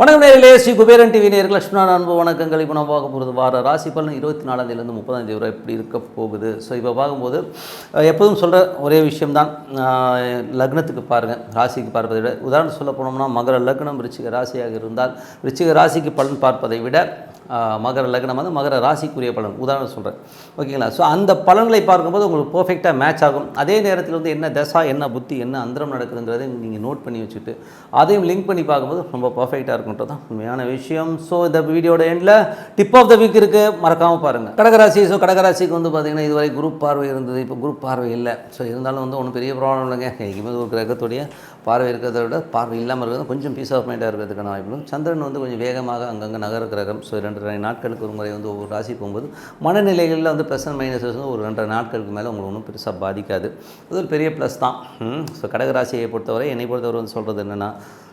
வணக்கம் நேரிலே ஸ்ரீ குபேரன் டிவி நேர்கள் லட்சுமணா அன்பு வணக்கங்கள் இப்போ நம்ம பார்க்க போகிறது. வார ராசி பலன் இருபத்தி நாலாந்தேதிலேருந்து முப்பதாம் தேதி வரை எப்படி இருக்க போகுது? ஸோ இப்போ பார்க்கும்போது எப்போதும் சொல்கிற ஒரே விஷயம்தான் லக்னத்துக்கு பாருங்கள் ராசிக்கு பார்ப்பதை விட. உதாரணம் சொல்ல போனோம்னா மகர லக்னம் ரிச்சிக ராசியாக இருந்தால் ரிச்சிக ராசிக்கு பலன் பார்ப்பதை விட மகர லக்னம் வந்து மகர ராசிக்குரிய பலன். உதாரணம் சொல்கிறேன் ஓகேங்களா? ஸோ அந்த பலன்களை பார்க்கும்போது உங்களுக்கு பர்ஃபெக்டாக மேட்ச் ஆகும். அதே நேரத்தில் வந்து என்ன தசா என்ன புத்தி என்ன அந்தரம் நடக்குதுங்கிறதை நீங்கள் நோட் பண்ணி வச்சுட்டு அதையும் லிங்க் பண்ணி பார்க்கும்போது ரொம்ப பர்ஃபெக்டாக இருக்குன்றது தான் உண்மையான விஷயம். ஸோ இந்த வீடியோட எண்டில் டிப் ஆஃப் த வீக் இருக்குது மறக்காமல் பாருங்கள் கடகராசி ஸோ கடகராசிக்கு வந்து பார்த்திங்கன்னா இதுவரை குரூப் பார்வை இருந்தது. இப்போ குரூப் பார்வை இல்லை. ஸோ இருந்தாலும் வந்து ஒன்றும் பெரிய ப்ராப்ளம் இல்லைங்க. எங்கேயுமே ஒரு கிரகத்துடைய பார்வை இருக்கிறத விட பார்வை இல்லாமல் இருக்கிறது கொஞ்சம் பீஸ் ஆஃப் மைண்டாக இருக்கிறதுக்கான வாய்ப்புகளும் சந்திரன் வந்து கொஞ்சம் வேகமாக அங்கங்கே நகர கிரகம் ஸோ ரெண்டு ரெண்டு நாட்களுக்கு ஒரு முறை வந்து ஒவ்வொரு ராசி போகும்போது மனநிலைகளில் வந்து ப்ளஸ் அண்ட் மைனஸ் வந்து ஒரு ரெண்டரை நாட்களுக்கு மேலே உங்களுக்கு ஒன்றும் பெருசாக பாதிக்காது. அது ஒரு பெரிய ப்ளஸ் தான். ஸோ கடகராசியை பொறுத்தவரை என்னை பொறுத்தவரை வந்து சொல்கிறது என்னென்னா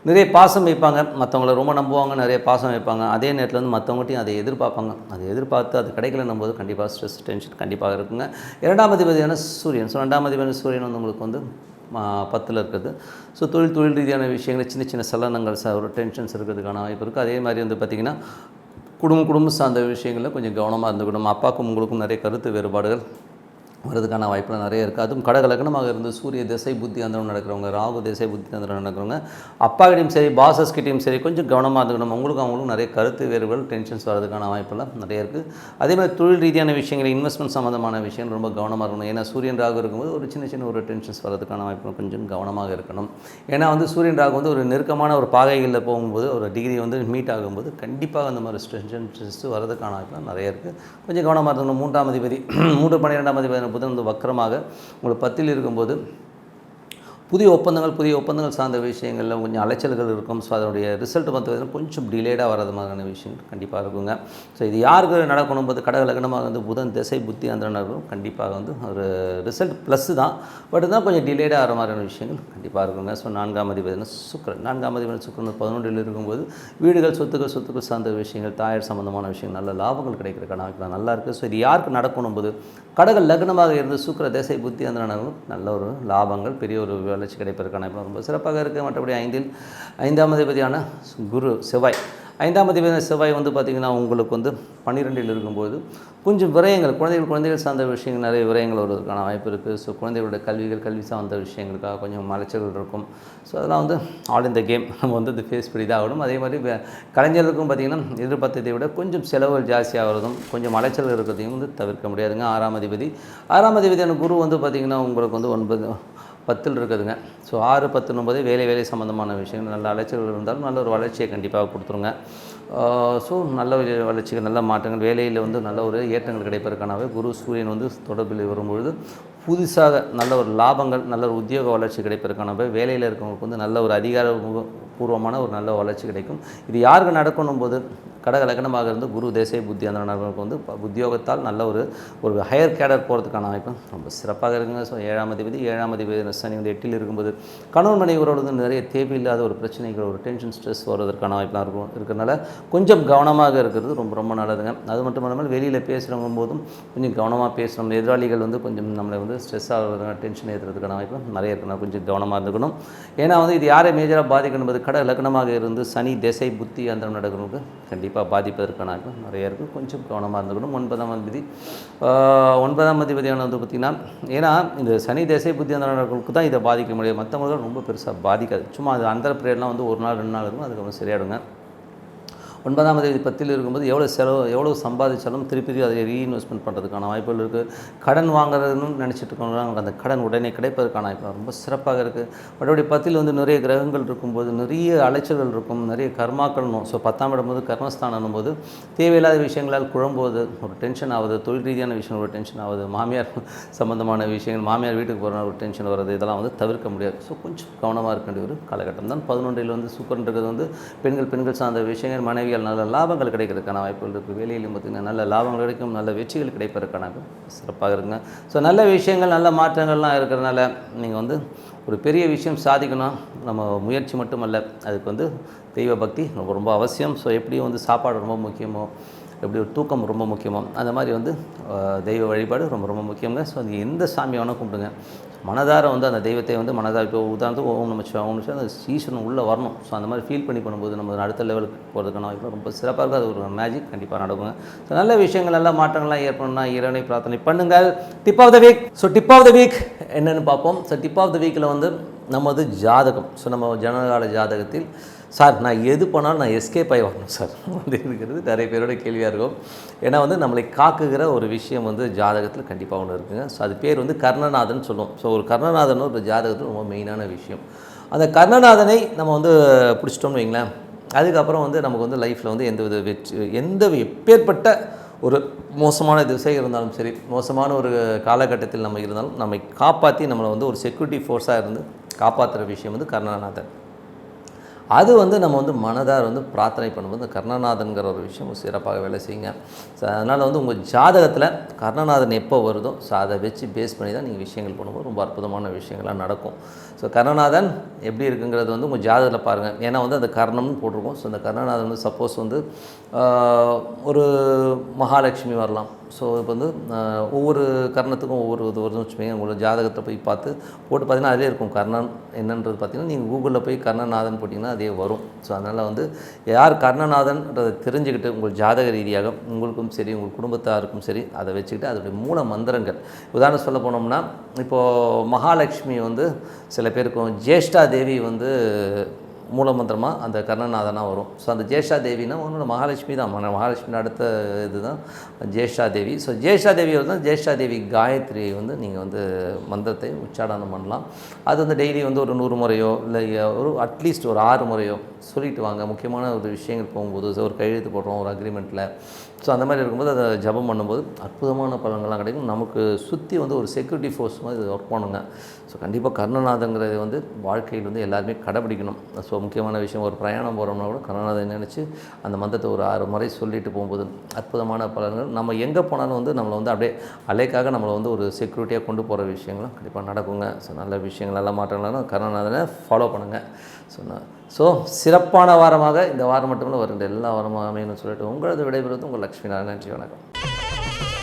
நிறைய பாசம் வைப்பாங்க. மற்றவங்கள ரொம்ப நம்புவாங்க நிறைய பாசம் வைப்பாங்க. அதே நேரத்தில் வந்து மற்றவங்கட்டையும் அதை எதிர்பார்ப்பாங்க. அதை எதிர்பார்த்து அது கிடைக்கலன்னும் போது கண்டிப்பாக ஸ்ட்ரெஸ் டென்ஷன் கண்டிப்பாக இருக்குங்க. இரண்டாம் அதிபதியான சூரியன். ஸோ ரெண்டாம் அதிபதியான சூரியன் வந்து உங்களுக்கு வந்து பத்தில் இருக்கிறது ஸோ தொழில் தொழில் ரீதியான விஷயங்கள் சின்ன சின்ன சலனங்கள் ச ஒரு டென்ஷன்ஸ் இருக்கிறதுக்கான வாய்ப்பு இருக்குது அதே மாதிரி வந்து பார்த்திங்கன்னா குடும்பம் குடும்பம் சார்ந்த விஷயங்களில் கொஞ்சம் கவனமாக இருந்துக்கணும். அப்பாவுக்கும் உங்களுக்கும் நிறைய கருத்து வேறுபாடுகள் வரதுக்கான வாய்ப்புகள் நிறைய இருக்குது அதுவும் கடகலக்கணமாக இருந்து சூரிய திசை புத்தி அந்தரம் நடக்கிறவங்க ராகு திசை புத்தி அந்தரம் நடக்கிறவங்க அப்பாக்கிட்டையும் சரி பாசஸ்கிட்டையும் சரி கொஞ்சம் கவனமாக இருந்துக்கணும். அவங்களுக்கும் அவங்களுக்கும் நிறைய கருத்து வேறுபாடு டென்ஷன்ஸ் வரதுக்கான வாய்ப்பெல்லாம் நிறைய இருக்குது அதே மாதிரி தொழில் ரீதியான விஷயங்கள் இன்வெஸ்ட்மெண்ட் சம்மந்தமான விஷயங்கள் ரொம்ப கவனமாக இருக்கணும். ஏன்னா சூரியன் ராகு இருக்கும்போது ஒரு சின்ன சின்ன ஒரு டென்ஷன்ஸ் வரதுக்கான வாய்ப்பு கொஞ்சம் கவனமாக இருக்கணும். ஏன்னா வந்து சூரியன் ராகு வந்து ஒரு நெருக்கமான ஒரு பாகைகளில் போகும்போது ஒரு டிகிரி வந்து மீட் ஆகும்போது கண்டிப்பாக அந்த மாதிரி டென்ஷன்ஸ் வரதுக்கான வாய்ப்புலாம் நிறைய இருக்குது கொஞ்சம் கவனமாக இருக்கணும் மூன்றாம் அதிபதி மூன்று பன்னிரெண்டாம் அதிபதி புதன் வந்து வக்கரமாக உங்களுக்கு பத்தில் இருக்கும்போது புதிய ஒப்பந்தங்கள் புதிய ஒப்பந்தங்கள் சார்ந்த விஷயங்களில் கொஞ்சம் அலைச்சல்கள் இருக்கும். ஸோ அதனுடைய ரிசல்ட் பார்த்து கொஞ்சம் டிலேடாக வர்றது மாதிரியான விஷயம் கண்டிப்பாக இருக்குங்க. ஸோ இது யாருக்கு நடக்கணும் போது கடக லக்னமாக வந்து புதன் திசை புத்தி அந்த நடக்கும் கண்டிப்பாக வந்து ஒரு ரிசல்ட் ப்ளஸ்ஸு தான். பட் தான் கொஞ்சம் டிலேடாக வர மாதிரியான விஷயங்கள் கண்டிப்பாக இருக்குங்க. ஸோ நான்காம் அதிபதினா சுக்கரன். நான்காம் அதிபதி சுக்கரன் பதினொன்றில் இருக்கும்போது வீடுகள் சொத்துக்கள் சொத்துக்கள் சார்ந்த விஷயங்கள் தாயார் சம்மந்தமான விஷயங்கள் நல்ல லாபங்கள் கிடைக்கிறதுக்கான வாய்ப்பு நல்லா இருக்குது ஸோ இது யாருக்கு நடக்கணும் போது கடக லக்னமாக இருந்து சுக்கர திசை புத்தி அந்த நல்ல ஒரு லாபங்கள் பெரிய ஒரு வளர்ச்சி கிடைப்பதற்கான வாய்ப்பு ரொம்ப சிறப்பாக இருக்குது மற்றபடி ஐந்தில் ஐந்தாம் அதிபதியான குரு செவ்வாய். ஐந்தாம் அதிபதியான செவ்வாய் வந்து பார்த்திங்கன்னா உங்களுக்கு வந்து பன்னிரெண்டில் இருக்கும்போது கொஞ்சம் விரயங்கள் குழந்தைகள் குழந்தைகள் சார்ந்த விஷயங்கள் நிறைய விரயங்கள் வருவதற்கான வாய்ப்பு இருக்குது ஸோ குழந்தைகளோட கல்விகள் கல்வி சார்ந்த விஷயங்களுக்காக கொஞ்சம் மலைச்சல்கள் இருக்கும். ஸோ அதெல்லாம் வந்து ஆல் இந்த கேம். நம்ம வந்து இது ஃபேஸ் பண்ணி தான் ஆகணும். அதே மாதிரி கலைஞர்களுக்கும் பார்த்திங்கன்னா எதிர்பார்த்ததை விட கொஞ்சம் செலவுகள் ஜாஸ்தியாகிறதும் கொஞ்சம் அலைச்சல் இருக்கிறதையும் வந்து தவிர்க்க முடியாதுங்க. ஆறாம் அதிபதி. ஆறாம் அதிபதியான குரு வந்து பார்த்திங்கன்னா உங்களுக்கு வந்து ஒன்பது பத்தில் இருக்குதுங்க. ஸோ ஆறு பத்து வேலை வேலை சம்மந்தமான விஷயங்கள். நல்ல அலைச்சல்கள் இருந்தாலும் நல்ல ஒரு வளர்ச்சியை கண்டிப்பாக கொடுத்துருங்க. ஸோ நல்ல வளர்ச்சிகள் நல்ல மாற்றங்கள். வேலையில் வந்து நல்ல ஒரு ஏற்றங்கள் கிடைப்பதற்கானவே. குரு சூரியன் வந்து தொடர்பில் வரும்பொழுது புதுசாக நல்ல ஒரு லாபங்கள் நல்ல ஒரு உத்தியோக வளர்ச்சி கிடைப்பதற்கானவே. வேலையில் இருக்கவங்களுக்கு வந்து நல்ல ஒரு அதிகார பூர்வமான ஒரு நல்ல வளர்ச்சி கிடைக்கும். இது யாருக்கு நடக்கணும் போது? கடக லக்னமாக இருந்து குரு தேசிய புத்தி அந்த நபருக்கு வந்து உத்தியோகத்தால் நல்ல ஒரு ஒரு ஹையர் கேடர் போகிறதுக்கான வாய்ப்பு ரொம்ப சிறப்பாக இருக்குங்க. ஸோ ஏழாம் அதிபதி ஏழாம் அதிபதி சனி வந்து எட்டில் இருக்கும்போது கணவன் மனைவரோடு நிறைய தேவையில்லாத ஒரு பிரச்சனைகள் ஒரு டென்ஷன் ஸ்ட்ரெஸ் வருவதற்கான வாய்ப்பெலாம் இருக்கும். இருக்கிறனால கொஞ்சம் கவனமாக இருக்கிறது ரொம்ப ரொம்ப நல்லதுங்க. அது மட்டும் இல்லாமல் வெளியில் பேசுகிறவங்க போதும் கொஞ்சம் கவனமாக பேசணும். எதிராளிகள் வந்து கொஞ்சம் நம்மளை வந்து ஸ்ட்ரெஸ் ஆகிறதுக்கான டென்ஷன் ஏற்றுறதுக்கான வாய்ப்பு நிறைய இருக்கணும். கொஞ்சம் கவனமாக இருந்துக்கணும். ஏன்னா வந்து இது யாரை மேஜராக பாதிக்கணும் என்பது கடை லக்னமாக இருந்து சனி திசை புத்தி அந்த நடக்கிறவங்க கண்டிப்பாக பாதிப்பதற்கான வாய்ப்பு நிறைய இருக்குது கொஞ்சம் கவனமாக இருந்துக்கணும். ஒன்பதாம் அதிபதி ஒன்பதாம் அதிபதியான வந்து பார்த்திங்கன்னா ஏன்னா இந்த சனி திசை புத்தி அந்த தான் இதை பாதிக்க முடியும். மற்றவங்களுக்கு ரொம்ப பெருசாக பாதிக்காது. சும்மா அது அந்த பிரேயர்லாம் வந்து ஒரு நாள் ரெண்டு நாள் இருக்கும். அதுக்கப்புறம் சரியாயிடுங்க. ஒன்பதாம் தேதி பத்தில் இருக்கும்போது எவ்வளோ செலவு எவ்வளோ சம்பாதிச்சாலும் திருப்பி அதை ரீஇன்வெஸ்ட்மெண்ட் பண்ணுறதுக்கான வாய்ப்புகள் இருக்குது கடன் வாங்குறதுன்னு நினச்சிட்டு இருக்கவங்க அந்த கடன் உடனே கிடைப்பதற்கான வாய்ப்பு ரொம்ப சிறப்பாக இருக்குது மற்றபடி பத்தில் வந்து நிறைய கிரகங்கள் இருக்கும்போது நிறைய அலைச்சல்கள் இருக்கும் நிறைய கர்மாக்கள் ஸோ பத்தாம் இடம் போது கர்மஸ்தானம் போது தேவையில்லாத விஷயங்களால் குழம்புவது ஒரு டென்ஷன் ஆகுது தொழில் ரீதியான விஷயம் ஒரு டென்ஷன் ஆகுது மாமியார் சம்மந்தமான விஷயங்கள் மாமியார் வீட்டுக்கு போகிற ஒரு டென்ஷன் வர்றது இதெல்லாம் வந்து தவிர்க்க முடியாது. ஸோ கொஞ்சம் கவனமாக இருக்க வேண்டிய ஒரு காலகட்டம் தான். பதினொன்றில் வந்து சூப்பர்ன்றது வந்து பெண்கள் பெண்கள் சார்ந்த விஷயங்கள் மனைவி மனைவியால் நல்ல லாபங்கள் கிடைக்கிறதுக்கான வாய்ப்புகள் இருக்குது வேலையிலும் பார்த்திங்கன்னா நல்ல லாபங்கள் கிடைக்கும் நல்ல வெற்றிகள் கிடைப்பதற்கான சிறப்பாக இருக்குங்க. ஸோ நல்ல விஷயங்கள் நல்ல மாற்றங்கள்லாம் இருக்கிறனால நீங்கள் வந்து ஒரு பெரிய விஷயம் சாதிக்கணும். நம்ம முயற்சி மட்டுமல்ல அதுக்கு வந்து தெய்வ பக்தி ரொம்ப ரொம்ப அவசியம். ஸோ எப்படி வந்து சாப்பாடு ரொம்ப முக்கியமோ எப்படி ஒரு தூக்கம் ரொம்ப முக்கியமோ அந்த மாதிரி வந்து தெய்வ வழிபாடு ரொம்ப ரொம்ப முக்கியங்க ஸோ அது எந்த சாமி வேணால் கும்பிடுங்க. மனதார வந்து அந்த தெய்வத்தை வந்து மனதார இப்போ உதாரணத்துக்கு ஓம் நம்ம சிவா ஓம் அந்த சீசன் உள்ளே வரணும். ஸோ அந்த மாதிரி ஃபீல் பண்ணி பண்ணும்போது நம்ம அடுத்த லெவலுக்கு போகிறதுக்கான வாய்ப்பு ரொம்ப சிறப்பாக இருக்கும். அது ஒரு மேஜிக் கண்டிப்பாக நடக்குங்க. ஸோ நல்ல விஷயங்கள் எல்லாம் மாற்றங்கள்லாம் ஏற்படணும்னா இறைவனை பிரார்த்தனை பண்ணுங்கள். Tip of the week so tip of the week என்னென்னு பார்ப்போம். ஸோ டிப் ஆஃப் த வீக்கில் வந்து நமது ஜாதகம். ஸோ நம்ம ஜனகால ஜாதகத்தில் சார் நான் எது பண்ணாலும் நான் எஸ்கேப் ஆகி வரணும் சார். வந்து இருக்கிறது நிறைய பேரோட கேள்வியாக இருக்கும். ஏன்னா வந்து நம்மளை காக்குகிற ஒரு விஷயம் வந்து ஜாதகத்தில் கண்டிப்பாக ஒன்று இருக்குங்க. ஸோ அது பேர் வந்து கர்ணநாதன் சொல்லுவோம். ஸோ ஒரு கர்ணநாதன் ஒரு ஜாதகத்தில் ரொம்ப மெயினான விஷயம். அந்த கர்ணநாதனை நம்ம வந்து பிடிச்சிட்டோம்னு வைங்களேன். அதுக்கப்புறம் வந்து நமக்கு வந்து லைஃப்பில் வந்து எந்த வித வெற்றி எந்த எப்பேற்பட்ட ஒரு மோசமான திசை இருந்தாலும் சரி மோசமான ஒரு காலகட்டத்தில் நம்ம இருந்தாலும் நம்மை காப்பாற்றி நம்மளை வந்து ஒரு செக்யூரிட்டி ஃபோர்ஸாக இருந்து காப்பாற்றுற விஷயம் வந்து கர்ணநாதன். அது வந்து நம்ம வந்து மனதார் வந்து பிரார்த்தனை பண்ணும்போது கர்ணநாதன்கிற ஒரு விஷயம் சிறப்பாக வேலை செய்யுங்க. ஸோ அதனால் வந்து உங்கள் ஜாதகத்தில் கர்ணநாதன் எப்போ வருதோ ஸோ அதை வச்சு பேஸ் பண்ணி தான் நீங்கள் விஷயங்கள் பண்ணும்போது ரொம்ப அற்புதமான விஷயங்கள்லாம் நடக்கும். ஸோ கர்ணநாதன் எப்படி இருக்குங்கிறது வந்து உங்கள் ஜாதகத்தில் பாருங்கள் ஏன்னா வந்து அந்த கர்ணம்னு போட்டிருக்கோம். ஸோ அந்த கர்ணநாதன் வந்து சப்போஸ் வந்து ஒரு மகாலட்சுமி வரலாம். ஸோ இப்போ வந்து ஒவ்வொரு கர்ணத்துக்கும் ஒவ்வொரு இது வருதுன்னு வச்சுக்கோங்க. உங்களோட ஜாதகத்தை போய் பார்த்து போட்டு பார்த்தீங்கன்னா அதிலே இருக்கும். கர்ணன் என்னன்றது பார்த்தீங்கன்னா நீங்கள் கூகுளில் போய் கர்ணநாதன் போட்டிங்கன்னா அதே வரும். ஸோ அதனால் வந்து யார் கர்ணநாதன்றதை தெரிஞ்சுக்கிட்டு உங்கள் ஜாதக ரீதியாக உங்களுக்கும் சரி உங்கள் குடும்பத்தாருக்கும் சரி அதை வச்சுக்கிட்டு அதோடைய மூல மந்திரங்கள். உதாரணம் சொல்ல போனோம்னா இப்போது மகாலட்சுமி வந்து சில பேருக்கும் ஜேஷ்டா தேவி வந்து மூலமந்திரமாக அந்த கர்ணநாதனாக வரும். ஸோ அந்த ஜேஷா தேவினா உன்னோட மகாலட்சுமி தான். மகாலட்சுமி அடுத்த இதுதான். ஜேஷா தேவி ஸோ ஜேஷா தேவி வந்து ஜேஷா தேவி காயத்ரி வந்து நீங்கள் வந்து மந்திரத்தை உச்சாடனம் பண்ணலாம். அது வந்து டெய்லி வந்து ஒரு நூறு முறையோ இல்லை ஒரு அட்லீஸ்ட் ஒரு ஆறு முறையோ சொல்லிட்டு வாங்க. முக்கியமான ஒரு விஷயங்கள் போகும்போது ஒரு கையெழுத்து போடுறோம் ஒரு அக்ரிமெண்ட்டில் ஸோ அந்த மாதிரி இருக்கும்போது அதை ஜபம் பண்ணும்போது அற்புதமான பலன்கள்லாம் கிடைக்கும். நமக்கு சுற்றி வந்து ஒரு செக்யூரிட்டி ஃபோர்ஸ் மாதிரி ஒர்க் பண்ணுங்க. ஸோ கண்டிப்பாக கர்ணநாதங்கிறது வந்து வாழ்க்கையில் வந்து எல்லாருமே கடைபிடிக்கணும். ஸோ முக்கியமான விஷயம் ஒரு பிரயாணம் போகிறோம்னா கூட கர்ணநாதன் நினச்சி அந்த மந்திரத்தை ஒரு ஆறு முறை சொல்லிட்டு போகும்போது அற்புதமான பலன்கள். நம்ம எங்கே போனாலும் வந்து நம்மளை வந்து அப்படியே அலைக்காக நம்மளை வந்து ஒரு செக்யூரிட்டியாக கொண்டு போகிற விஷயங்களும் கண்டிப்பாக நடக்குங்க. ஸோ நல்ல விஷயங்கள் நல்ல மாற்றங்களாலும் கருணாநாதனை ஃபாலோ பண்ணுங்கள் ஸோ ஸோ சிறப்பான வாரமாக இந்த வாரம் மட்டுமில்ல வருகின்ற எல்லா வாரமாக அமையணும்னு சொல்லிட்டு உங்களது விடைபெறுவது உங்கள் லக்ஷ்மி நாராயணன். நன்றி வணக்கம்.